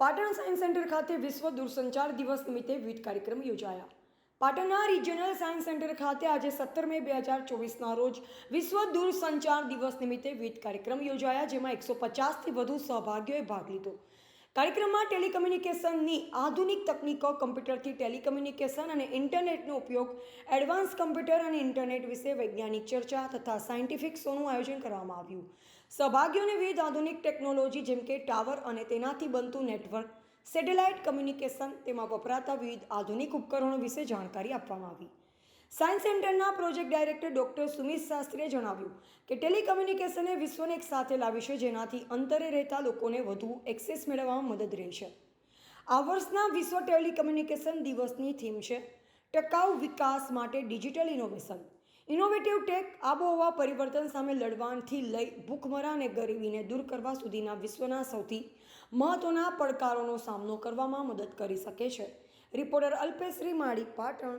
Patan science centre ખાતે વિશ્વ દૂરસંચાર દિવસ નિમિત્તે વિવિધ કાર્યક્રમ યોજાયા. પાટણના રિજિયનલ સાયન્સ સેન્ટર ખાતે આજે સત્તર મે બે હજાર ચોવીસના રોજ વિશ્વ દૂરસંચાર દિવસ નિમિત્તે વિવિધ કાર્યક્રમ યોજાયા, જેમાં એકસો પચાસથી વધુ સહભાગીઓએ ભાગ લીધો. કાર્યક્રમમાં ટેલિકમ્યુનિકેશનની આધુનિક તકનીકો, કમ્પ્યુટરથી ટેલિકમ્યુનિકેશન અને ઇન્ટરનેટનો ઉપયોગ, એડવાન્સ કમ્પ્યુટર અને ઇન્ટરનેટ વિશે વૈજ્ઞાનિક ચર્ચા તથા સાયન્ટિફિક શોનું આયોજન કરવામાં આવ્યું. સહભાગીઓને વિવિધ આધુનિક ટેકનોલોજી જેમ કે ટાવર અને તેનાથી બનતું નેટવર્ક, સેટેલાઇટ કમ્યુનિકેશન તેમાં વપરાતા વિવિધ આધુનિક ઉપકરણો વિશે જાણકારી આપવામાં આવી. સાયન્સ સેન્ટરના પ્રોજેક્ટ ડાયરેક્ટર ડૉક્ટર સુમિત શાસ્ત્રીએ જણાવ્યું કે ટેલિકમ્યુનિકેશને વિશ્વને એક સાથે લાવી છે જેનાથી અંતરે રહેતા લોકોને વધુ એક્સેસ મેળવવામાં મદદ રહેશે આ વર્ષના વિશ્વ ટેલિકમ્યુનિકેશન દિવસની થીમ છે ટકાઉ વિકાસ માટે ડિજિટલ ઇનોવેશન ઇનોવેટિવ ટેક આબોહવા પરિવર્તન સામે લડવાથી લઈ ભૂખમરા અને ગરીબીને દૂર કરવા સુધીના વિશ્વના સૌથી મહત્ત્વના પડકારોનો સામનો કરવામાં મદદ કરી શકે છે. રિપોર્ટર અલ્પેશ્રી માળી, પાટણ.